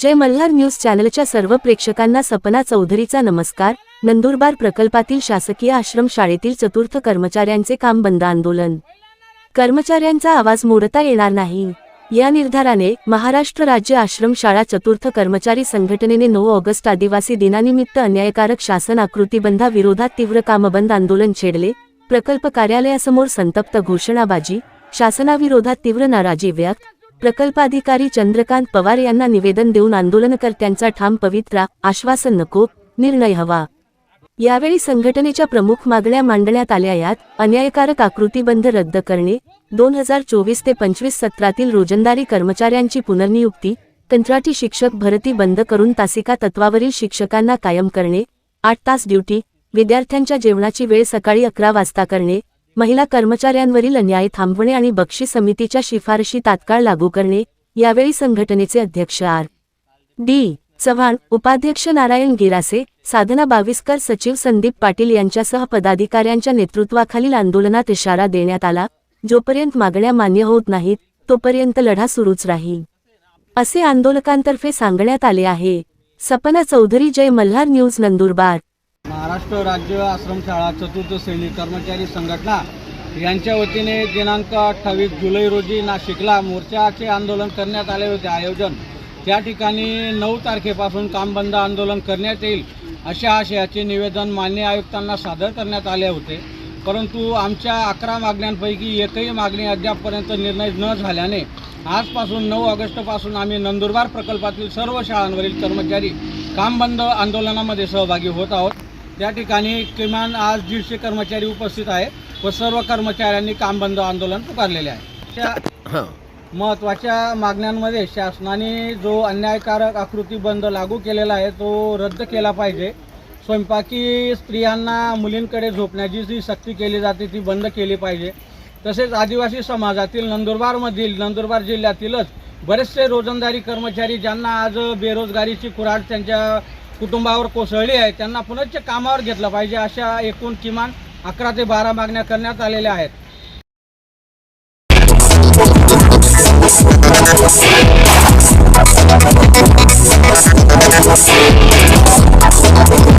जय Malhar news चॅनलच्या सर्व प्रेक्षकांना सपना चौधरीचा नमस्कार. नंदुरबार प्रकल्पातील शासकीय आश्रम शाळेतील चतुर्थ कर्मचाऱ्यांचे काम बंद आंदोलन. कर्मचाऱ्यांचा आवाज मोडता येणार नाही. या निर्धाराने महाराष्ट्र राज्य आश्रम शाळा चतुर्थ कर्मचारी संघटनेने नऊ ऑगस्ट आदिवासी दिनानिमित्त अन्यायकारक शासन आकृतीबंधा विरोधात तीव्र कामबंद आंदोलन छेडले. प्रकल्प कार्यालयासमोर संतप्त घोषणाबाजी शासनाविरोधात तीव्र नाराजी व्यक्त प्रकल्पाधिकारी चंद्रकांत पवार यांना निवेदन देऊन आंदोलनकर्त्यांचा ठाम पवित्रा आश्वासन नको निर्णय हवा. यावेळी संघटनेच्या प्रमुख मागण्या मांडण्यात आल्या यात अन्यायकारक आकृतीबंध रद्द करणे दोन हजार चोवीस ते पंचवीस सत्रातील रोजंदारी कर्मचाऱ्यांची पुनर्नियुक्ती कंत्राटी शिक्षक भरती बंद करून तासिका तत्वावरील शिक्षकांना कायम करणे आठ तास ड्युटी विद्यार्थ्यांच्या जेवणाची वेळ सकाळी अकरा वाजता करणे महिला कर्मचाऱ्यांवरील अन्याय थांबवणे आणि बक्षी समितीच्या शिफारशी तात्काळ लागू करणे यावेळी संघटनेचे अध्यक्ष आर. डी. चव्हाण उपाध्यक्ष नारायण गिरासे साधना बाविस्कर सचिव संदीप पाटील यांच्यासह पदाधिकाऱ्यांच्या नेतृत्वाखालील आंदोलनात इशारा देण्यात आला जोपर्यंत मागण्या मान्य होत नाहीत तोपर्यंत लढा सुरूच राहील. असे आंदोलकांतर्फे सांगण्यात आले आहे. सपना चौधरी जय मल्हार न्यूज नंदुरबार. महाराष्ट्र राज्य आश्रमशाळा चतुर्थ श्रेणी कर्मचारी संघटना यांच्या वतीने दिनांक अठ्ठावीस जुलै रोजी नाशिकला मोर्चाचे आंदोलन करण्यात आले होते. आयोजन त्या ठिकाणी नऊ तारखेपासून काम बंद आंदोलन करण्यात येईल अशा आशयाचे निवेदन मान्य आयुक्तांना सादर करण्यात आले होते. परंतु आमच्या अकरा मागण्यांपैकी एकही मागणी अद्यापपर्यंत निर्णय न झाल्याने आजपासून नऊ ऑगस्टपासून आम्ही नंदुरबार प्रकल्पातील सर्व शाळांवरील कर्मचारी काम बंद आंदोलनामध्ये सहभागी होत आहोत. त्या ठिकाणी किमान आज दीडशे कर्मचारी उपस्थित आहे व सर्व कर्मचाऱ्यांनी काम बंद आंदोलन पुकारलेले आहे. त्या महत्त्वाच्या मागण्यांमध्ये शासनाने जो अन्यायकारक आकृतीबंध लागू केलेला आहे तो रद्द केला पाहिजे. स्वयंपाकी स्त्रियांना मुलींकडे झोपण्याची जी सक्ती केली जाते ती बंद केली पाहिजे. तसेच आदिवासी समाजातील नंदुरबारमधील नंदुरबार जिल्ह्यातीलच बरेचसे रोजंदारी कर्मचारी ज्यांना आज बेरोजगारीची कुऱ्हाड त्यांच्या कुटुंबावर कोसळली आहे त्यांना पुनश्च कामावर घेतलं पाहिजे अशा एकूण किमान अकरा ते बारा मागण्या करण्यात आलेल्या आहेत.